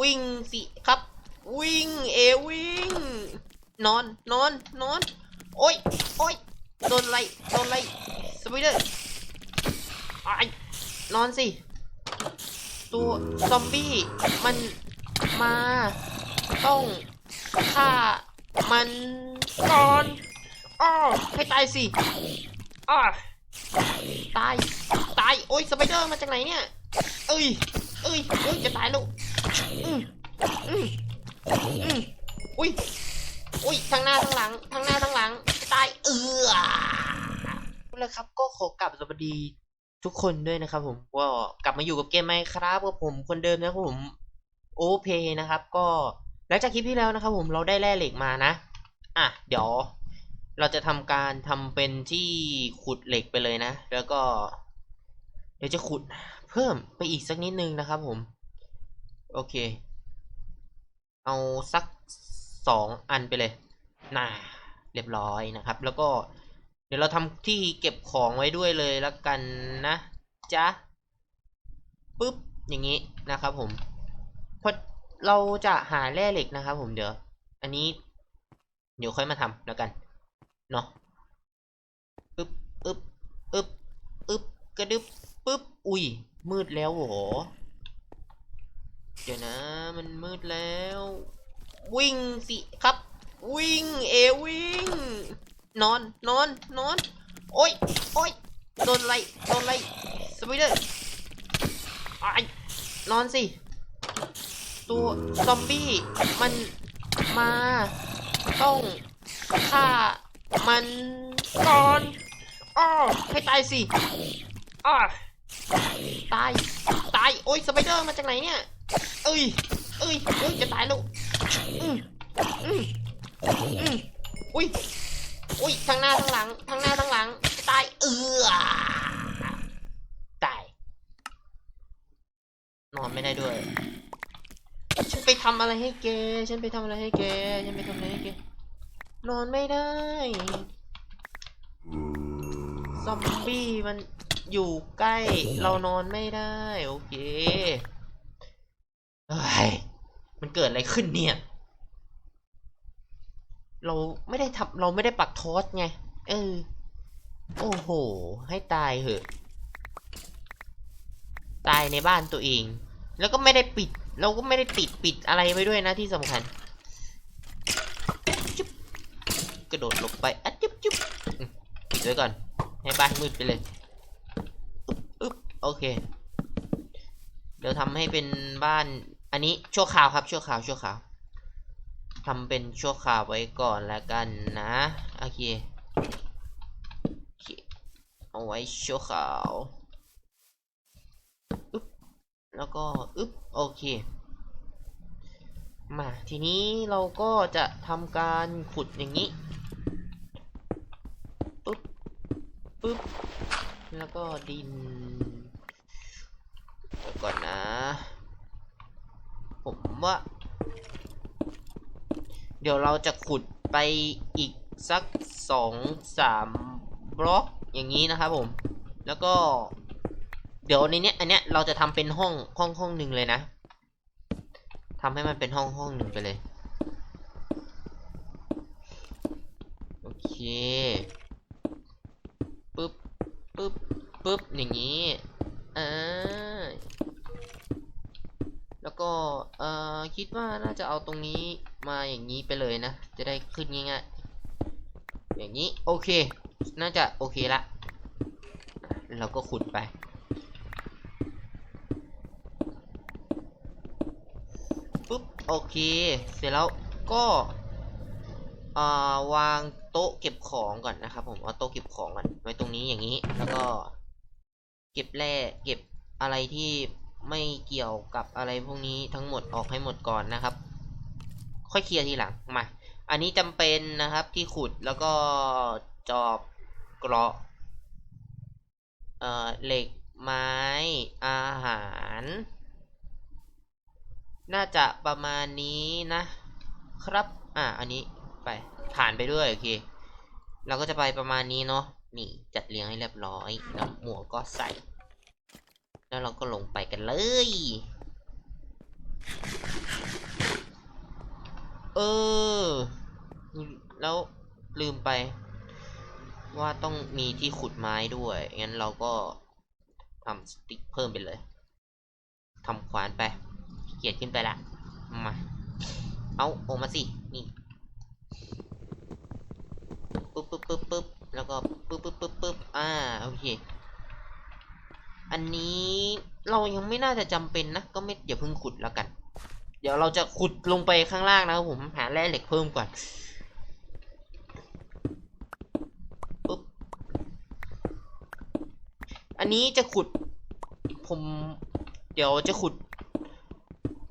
วิ่งสิครับ วิ่งเอวิ่ง นอนนอนนอน โอ้ยโอ้ยโดนอะไรโดนอะไรสไปเดอร์ไอ้นอนสิ ตัวซอมบี้มันมา ต้องฆ่ามันก่อนอ้อให้ตายสิอ้อตาย ตาย โอ้ยสไปเดอร์มาจากไหนเนี่ย เอ้ย เอ้ยเอ้ยจะตายแล้ว อุ้ย อุ้ยทั้งหน้าทั้งหลังทั้งหน้าทั้งหลังตายเออแล้วครับ ก็ขอกลับสวัสดีทุกคนด้วยนะครับ ผมก็กลับมาอยู่กับเกมไหมครับกับผมคนเดิมนะครับผมโอเพนะครับ ก็หลังจากคลิปที่แล้วนะครับ ผมเราได้แร่เหล็กมานะ อะ เดี๋ยวเราจะทำการทำเป็นที่ขุดเหล็กไปเลยนะ แล้วก็ เดี๋ยวจะขุดเพิ่มไปอีกสักนิดนึงนะครับ ผม โอเค เอาสักสองอันไปเลยน่าเรียบร้อยนะครับ แล้วก็เดี๋ยวเราทำที่เก็บของไว้ด้วยเลยแล้วกันนะจ๊ะปุ๊บอย่างนี้นะครับผมเพราะเราจะหาแร่เหล็กนะครับผมเดี๋ยว อันนี้ เดี๋ยวค่อยมาทำแล้วกันเนาะอึบอึบอึบอึบกระดึบปึ๊บอุ้ยมืดแล้วโห เดี๋ยวนะ มันมืดแล้ว วิ่งสิครับ วิ่งเอวิ่ง นอนนอนนอน โอ้ยโอ้ยโดนอะไรโดนอะไรสไปเดอร์ไอ้นอนสิ ตัวซอมบี้มันมา ต้องฆ่ามันก่อนอ้อให้ตายสิอ้อตาย ตาย โอ้ยสไปเดอร์มาจากไหนเนี่ย เอ้ย เอ้ย เอ้ย จะตายแล้วอืมอืมอืมอุ้ย อุ้ยทั้งหน้าทั้งหลังทั้งหน้าทั้งหลัง ตาย เออตาย นอนไม่ได้ด้วย ฉันไปทำอะไรให้แก ฉันไปทำอะไรให้แก ฉันไปทำอะไรให้แก นอนไม่ได้ ซอมบี้มันอยู่ใกล้ เรานอนไม่ได้ โอเค มันเกิดอะไรขึ้นเนี่ย เราไม่ได้ทำเราไม่ได้ปักทอสไง เออ โอ้โห ให้ตายเหอะ ตายในบ้านตัวเอง แล้วก็ไม่ได้ปิด เราก็ไม่ได้ติดปิดอะไรไว้ด้วยนะที่สำคัญ จุ๊บ กระโดดลงไปอะจุ๊บจุ๊บปิดไว้ก่อน ให้บ้านมืดไปเลยอึ๊บอึ๊บโอเค เดี๋ยวทำให้เป็นบ้าน อันนี้ชั่วคราวครับชั่วคราวชั่วคราวทำเป็นชั่วคราวไว้ก่อนแล้วกันนะโอเคเอาไว้ชั่วคราวอึ๊บแล้วก็อึ๊บโอเคมาทีนี้เราก็จะทำการขุดอย่างนี้ปึ๊บปึ๊บแล้วก็ดินเดี๋ยวก่อนนะ ว่า เดี๋ยวเราจะขุดไปอีกสักสองสามบล็อกอย่างนี้นะครับผม แล้วก็ เดี๋ยวในเนี้ยอันเนี้ยเราจะทำเป็นห้องห้องห้องหนึ่งเลยนะทำให้มันเป็นห้องห้องหนึ่งไปเลยโอเคปึ๊บปึ๊บปึ๊บอย่างนี้อ่า ก็เอ่อคิดว่าน่าจะเอาตรงนี้มาอย่างนี้ไปเลยนะ จะได้ขึ้นง่ายๆอย่างนี้โอเค น่าจะโอเคละเราก็ขุดไป ปุ๊บ โอเค เสร็จแล้วก็อ่าวางโต๊ะเก็บของก่อนนะครับผมเอาโต๊ะเก็บของก่อนไว้ตรงนี้อย่างนี้ แล้วก็ เก็บแร่เก็บอะไรที่ ไม่เกี่ยวกับอะไรพวกนี้ทั้งหมดออกให้หมดก่อนนะครับ ค่อยเคลียร์ทีหลังมา อันนี้จำเป็นนะครับที่ขุดแล้วก็จอบเกราะเอ่อเหล็กไม้อาหาร น่าจะประมาณนี้นะครับ อะอันนี้ไปผ่านไปด้วยโอเคเราก็จะไปประมาณนี้เนาะนี่จัดเรียงให้เรียบร้อยแล้วหมวกก็ใส่ แล้วเราก็ลงไปกันเลย เออ แล้วลืมไป ว่าต้องมีที่ขุดไม้ด้วย งั้นเราก็ทำสติ๊กเพิ่มไปเลยทำขวานไป เกียจขึ้นไปละ มา เอาออกมาสิ นี่ปึ๊บปึ๊บปึ๊บปึ๊บแล้วก็ปึ๊บปึ๊บปึ๊บปึ๊บอ่า โอเค อันนี้เรายังไม่น่าจะจำเป็นนะ ก็ไม่อย่าเพิ่งขุดแล้วกัน เดี๋ยวเราจะขุดลงไปข้างล่างนะครับผมหาแร่เหล็กเพิ่มก่อนปึ๊บอันนี้จะขุดผม เดี๋ยวจะขุด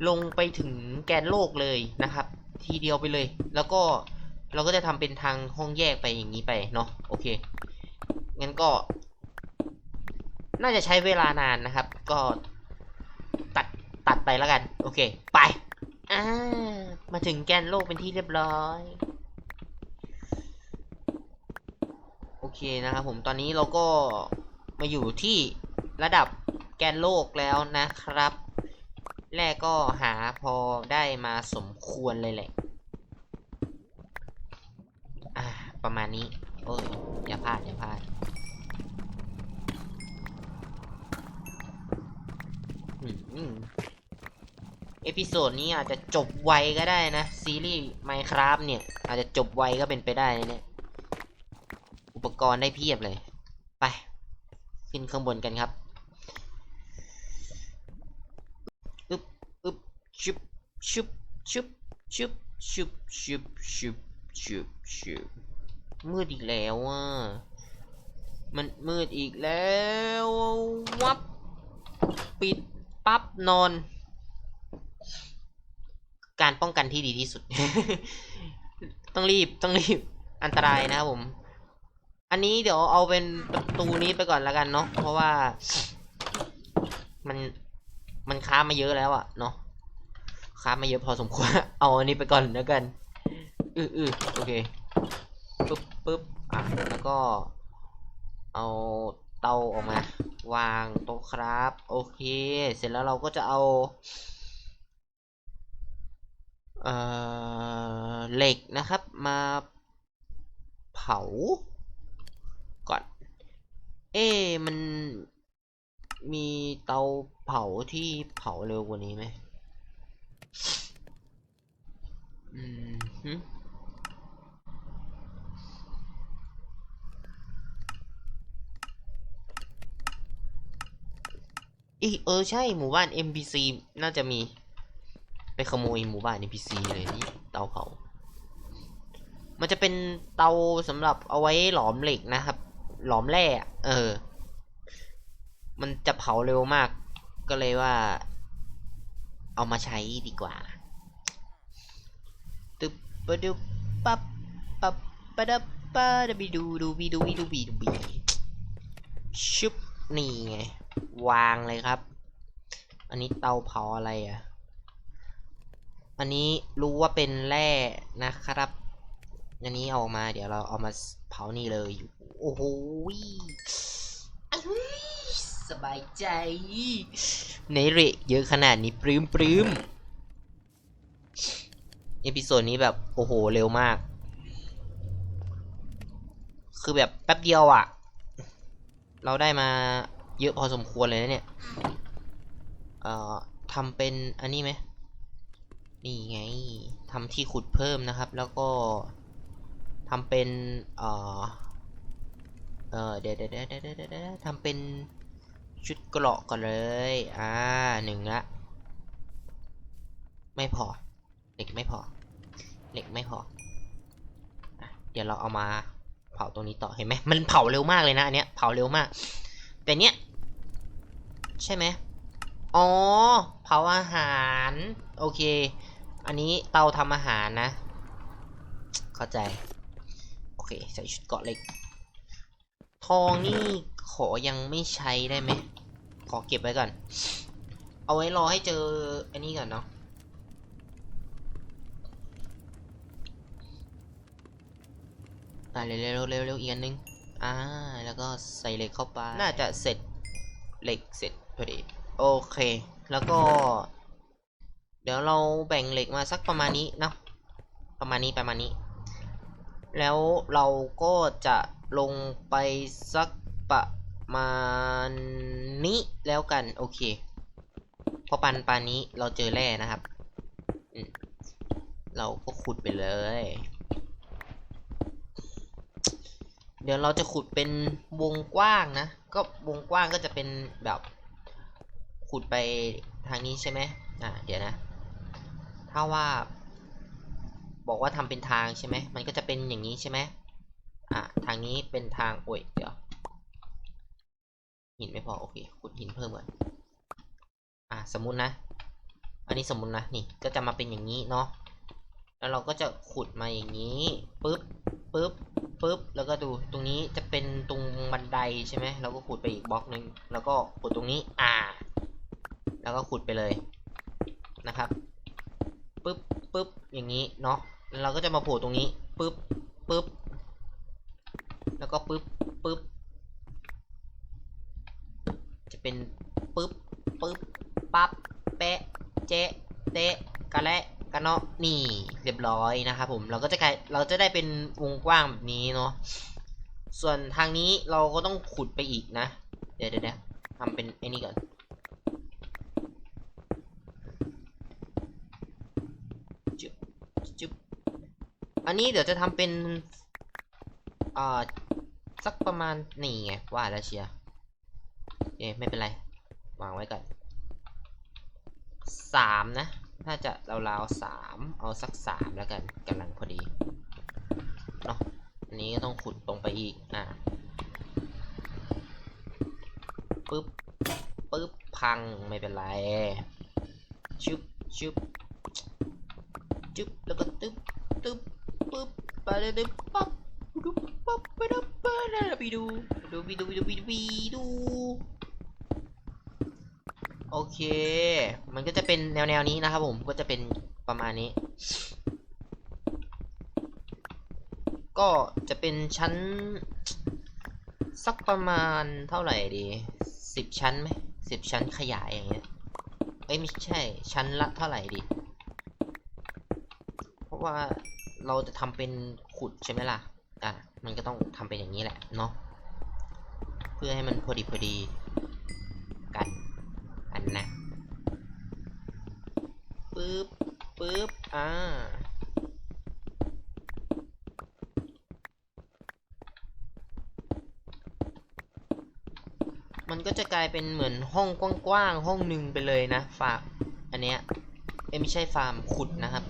ลงไปถึงแกนโลกเลยนะครับ ทีเดียวไปเลย แล้วก็เราก็จะทำเป็นทางห้องแยกไปอย่างนี้ไปเนาะโอเคงั้นก็ น่าจะใช้เวลานานนะครับ ก็ตัดตัดไปแล้วกัน โอเค ไปอ่ามาถึงแกนโลกเป็นที่เรียบร้อย โอเคนะครับผมตอนนี้เราก็มาอยู่ที่ระดับแกนโลกแล้วนะครับ แรกก็หาพอได้มาสมควรเลยแหละอ่าประมาณนี้ โอ้ย อย่าพลาด อย่าพลาด อืมอืม เอพิโซดนี้อาจจะจบไวก็ได้นะ ซีรีส์ Minecraft เนี่ย อาจจะจบไวก็เป็นไปได้นะเนี่ย อุปกรณ์ได้เพียบเลย ไป ขึ้นข้างบนกันครับอึบอึบชุบชุบชุบชุบชุบชุบชุบชุบชุบมืดอีกแล้วอะ มันมืดอีกแล้ว วับ ปิด ปั๊บนอน การป้องกันที่ดีที่สุด ต้องรีบต้องรีบอันตรายนะครับผม อันนี้เดี๋ยวเอาเป็นประตูนี้ไปก่อนแล้วกันเนาะเพราะว่า มันมันค้ามาเยอะแล้วอะเนาะค้ามาเยอะพอสมควร เอาอันนี้ไปก่อนแล้วกันอืออือโอเคปึ๊บปึ๊บอะแล้วก็ เอาเตาออกมา วางโต๊ะครับ โอเค เสร็จแล้วเราก็จะเอาเอ่อเหล็กนะครับมาเผา ก่อน เอ๊มันมีเตาเผาที่เผาเร็วกว่านี้ไหมอืม อีเออใช่หมู่บ้าน NPC น่าจะมี ไปขโมยหมู่บ้าน NPC เลยนี่เตาเผา มันจะเป็นเตาสำหรับเอาไว้หลอมเหล็กนะครับ หลอมแร่เออ มันจะเผาเร็วมาก ก็เลยว่า เอามาใช้ดีกว่าตึบปะดุบปับปับปะดับปะดะบิดูดูบีดูบีดูบีดูบีชุบนี่ไง วางเลยครับ อันนี้เตาเผาอะไรอะ อันนี้รู้ว่าเป็นแร่นะครับ อันนี้เอามาเดี๋ยวเราเอามาเผานี่เลย โอ้โหอื้อสบายใจในเรเยอะขนาดนี้ปลื้มปลื้มเอพิโซดนี้แบบ โอ้โห เร็วมาก คือแบบแป๊บเดียวอะ่ะ เราได้มา เยอะพอสมควรเลยนะเนี่ย เอ่อทำเป็นอันนี้ไหมนี่ไงทำที่ขุดเพิ่มนะครับ แล้วก็ทำเป็น เอ่อ เออเดี๋ยวเดี๋ยวเดี๋ยวเดี๋ยวเดี๋ยวทำเป็นชุดเกราะก่อนเลย อ่าหนึ่งละ ไม่พอ เหล็กไม่พอ เหล็กไม่พอ เดี๋ยวเราเอามาเผาตรงนี้ต่อ เห็นไหม มันเผาเร็วมากเลยนะอันเนี้ย เผาเร็วมาก แต่เนี้ย ใช่ไหมอ๋อ เผาอาหาร โอเค อันนี้เตาทำอาหารนะ เข้าใจ โอเค ใส่ชุดเกาะเหล็ก ทองนี่ขอยังไม่ใช้ได้ไหม ขอเก็บไว้ก่อน เอาไว้รอให้เจออันนี้ก่อนเนาะอ่าเร็วเร็วเร็วเร็วอีกอันนึง อ่า แล้วก็ใส่เหล็กเข้าไป น่าจะเสร็จ เหล็กเสร็จ พอดีโอเค แล้วก็ เดี๋ยวเราแบ่งเหล็กมาสักประมาณนี้เนาะประมาณนี้ประมาณนี้ แล้วเราก็จะลงไปสักประมาณนี้แล้วกันโอเคเพราะปันปานนี้เราเจอแร่นะครับเราก็ขุดไปเลย เดี๋ยวเราจะขุดเป็นวงกว้างนะ ก็วงกว้างก็จะเป็นแบบ ขุดไปทางนี้ใช่ไหมอ่าเดี๋ยวนะ ถ้าว่า บอกว่าทำเป็นทางใช่ไหม มันก็จะเป็นอย่างนี้ใช่ไหมอะทางนี้เป็นทางโอ้ยเดี๋ยว หินไม่พอโอเคขุดหินเพิ่มก่อนอะสมมุตินะ อันนี้สมมุตินะนี่ก็จะมาเป็นอย่างนี้เนาะ แล้วเราก็จะขุดมาอย่างนี้ปึ๊บปึ๊บปึ๊บแล้วก็ดูตรงนี้จะเป็นตรงบันไดใช่ไหมเราก็ขุดไปอีกบล็อกหนึ่งแล้วก็ขุดตรงนี้อ่า แล้วก็ขุดไปเลยนะครับปึ๊บปึ๊บอย่างนี้เนาะเราก็จะมาโผล่ตรงนี้ปึ๊บปึ๊บแล้วก็ปึ๊บปึ๊บจะเป็นปึ๊บปึ๊บปั๊บแปะเจ๊เตะกะและกะเนาะนี่เรียบร้อยนะครับผมเราก็จะกลายเราจะได้เป็นวงกว้างแบบนี้เนาะส่วนทางนี้เราก็ต้องขุดไปอีกนะ เดี๋ยวเดี๋ยวทำเป็นไอ้นี่ก่อน จุ๊บจุ๊บอั นนี้เดี๋ยวจะทำเป็นอ่าสักประมาณนี่ไงว่าแล้วเชียร์เอ๊ไม่เป็นไร วางไว้ก่อนสามนะ น่าจะราวๆสามเอาสักสามแล้วกันกำลังพอดีเนาะอันนี้ก็ต้องขุดตรงไปอีก อ่าปึ๊บปึ๊บพังไม่เป็นไรชึบชึบจึ๊บแล้วก็ตึ๊บตึ๊บ ปึ๊บไปเลยตึ๊บปั๊บดูปั๊บไปดูไปดูไปดูดูไปดูไปดูไปดูไปดูโอเค มันก็จะเป็นแนวแนวนี้นะครับผมก็จะเป็นประมาณนี้ ก็จะเป็นชั้น สักประมาณเท่าไหร่ดีสิบชั้นไหมสิบชั้นขยายอย่างเงี้ยเอ้ยไม่ใช่ชั้นละเท่าไหร่ดี เพราะว่า เราจะทำเป็นขุดใช่ไหมล่ะ อะ มันก็ต้องทำเป็นอย่างนี้แหละเนาะ เพื่อให้มันพอดีพอดีกันอันนะปึ๊บปึ๊บ อ่า มันก็จะกลายเป็นเหมือนห้องกว้างๆห้องหนึ่งไปเลยนะ ฝาก อันเนี้ยไม่ใช่ฟาร์มขุดนะครับ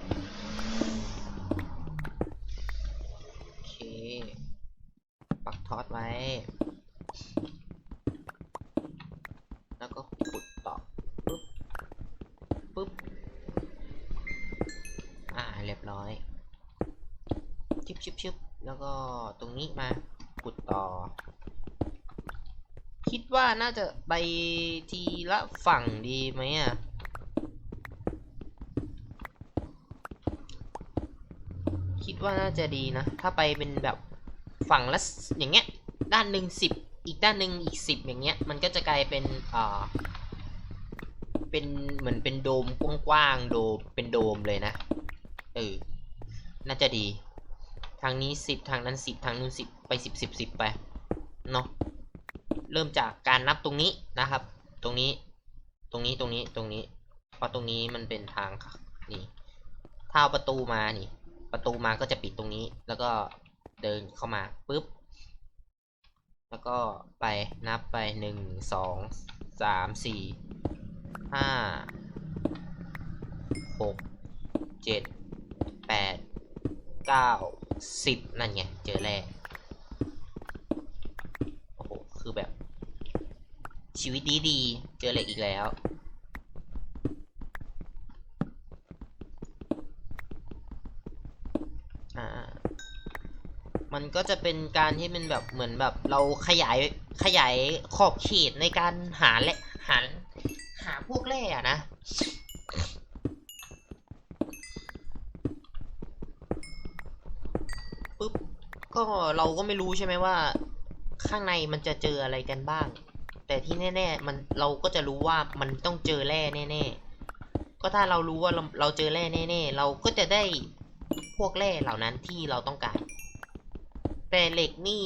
โอเค ปักทอด ไว้ แล้วก็ขุดต่อปึ๊บปึ๊บ อ่า เรียบร้อยชิบชิบชิบแล้วก็ตรงนี้มาขุดต่อ คิดว่าน่าจะไปทีละฝั่งดีไหมอะคิดว่าน่าจะดีนะ ถ้าไปเป็นแบบฝั่งละอย่างเงี้ย ด้านหนึ่งสิบอีกด้านหนึ่งอีกสิบอย่างเงี้ย มันก็จะกลายเป็นอ่าเป็นเหมือนเป็นโดมกว้างๆโดมเป็นโดมเลยนะเออน่าจะดี ทางนี้สิบทางนั้นสิบทางนู้นสิบไปสิบสิบสิบไปเนาะเริ่มจากการนับตรงนี้นะครับ ตรงนี้ตรงนี้ตรงนี้ตรงนี้เพราะตรงนี้มันเป็นทางค่ะนี่ถ้าเอาประตูมานี่ ประตูมาก็จะปิดตรงนี้ แล้วก็เดินเข้ามาปุ๊บ แล้วก็ไปนับไปหนึ่งสองสามสี่ห้าหกเจ็ดแปดเก้าสิบนั่นไง เจอแล้วโอ้โห คือแบบ ชีวิตดีดีๆเจอเหล็กอีกแล้ว อ่า มันก็จะเป็นการที่เป็นแบบเหมือนแบบเราขยายขยายขอบเขตในการหาและหาหาพวกแร่อะนะ ปุ๊บ ก็เราก็ไม่รู้ใช่ไหมว่า ข้างในมันจะเจออะไรกันบ้าง แต่ที่แน่ๆมันเราก็จะรู้ว่ามันต้องเจอแร่แน่ๆ ก็ถ้าเรารู้ว่าเราเราเจอแร่แน่ๆ เราก็จะได้พวกแร่เหล่านั้นที่เราต้องการ แต่เหล็กนี่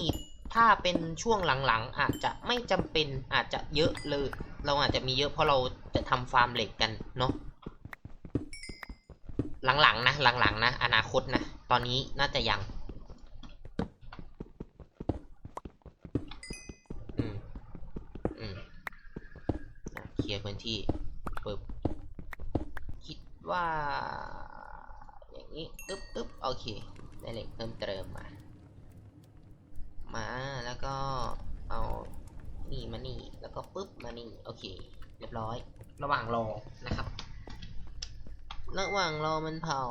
ถ้าเป็นช่วงหลังๆ อาจจะไม่จำเป็นอาจจะเยอะเลย เราอาจจะมีเยอะเพราะเราจะทำฟาร์มเหล็กกันเนาะหลังๆนะหลังๆนะอนาคตนะ ตอนนี้น่าจะยังอืมอืมเคลียร์พื้นที่ปึ๊บคิดว่า อย่างนี้อึ๊บอึ๊บโอเคได้เหล็กเพิ่มเติมมา มาแล้วก็เอานี่มานี่แล้วก็ปึ๊บมานี่โอเค เรียบร้อย ระหว่างรอนะครับ ระหว่างรอมันเผา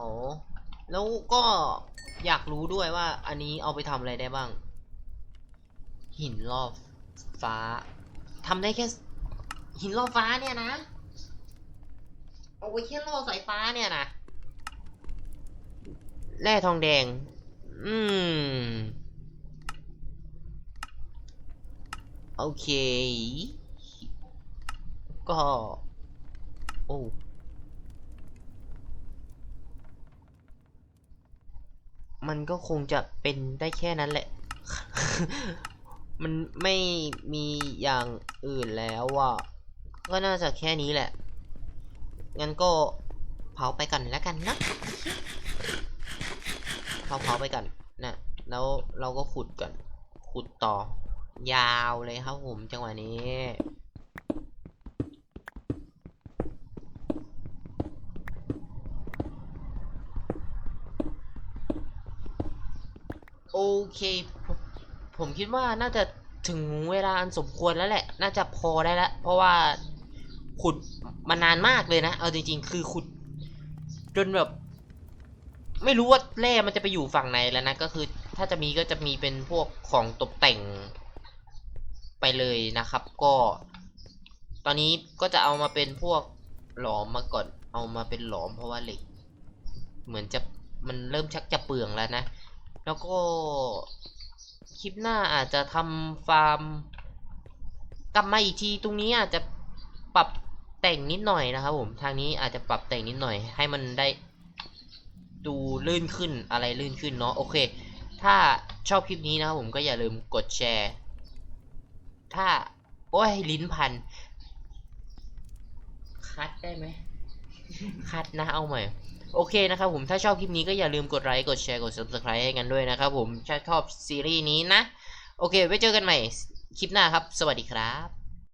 แล้วก็อยากรู้ด้วยว่าอันนี้เอาไปทำอะไรได้บ้าง หินรอบฟ้าทำได้แค่ หินรอบฟ้าเนี่ยนะเอาไว้แค่ล่อสายฟ้าเนี่ยนะแร่ทองแดง อืม โอเค ก็ โอ้มันก็คงจะเป็นได้แค่นั้นแหละ มันไม่มีอย่างอื่นแล้วอะ ก็น่าจะแค่นี้แหละ งั้นก็เผาไปก่อนแล้วกันนะ เผาเผาไปก่อนนะ แล้วเราก็ขุดก่อนขุดต่อ ยาวเลยครับผมจังหวะนี้โอเคผมผมคิดว่าน่าจะถึงเวลาอันสมควรแล้วแหละ น่าจะพอได้แล้ว เพราะว่าขุดมานานมากเลยนะ เอาจริงๆ คือขุด จนแบบ ไม่รู้ว่าแร่มันจะไปอยู่ฝั่งไหนแล้วนะ ก็คือถ้าจะมีก็จะมีเป็นพวกของตกแต่ง ไปเลยนะครับ ก็ ตอนนี้ก็จะเอามาเป็นพวกหลอมมาก่อน เอามาเป็นหลอมเพราะว่าเหล็ก เหมือนจะมันเริ่มชักจะเปลืองแล้วนะ แล้วก็คลิปหน้าอาจจะทำฟาร์มกลับมาอีกทีตรงนี้อาจจะปรับแต่งนิดหน่อยนะครับผมทางนี้อาจจะปรับแต่งนิดหน่อย ให้มันได้ดูลื่นขึ้นอะไรลื่นขึ้นเนาะโอเค ถ้าชอบคลิปนี้นะครับผมก็อย่าลืมกดแชร์ ถ้า โอ้ย ลิ้นพัน คัดได้ไหม คัดนะเอาใหม่ โอเคนะครับผมถ้าชอบคลิปนี้ก็อย่าลืมกดไลค์ กดแชร์ กด subscribe ให้กันด้วยนะครับผมถ้าชอบซีรีส์นี้นะ โอเค ไว้เจอกันใหม่ คลิปหน้าครับ สวัสดีครับ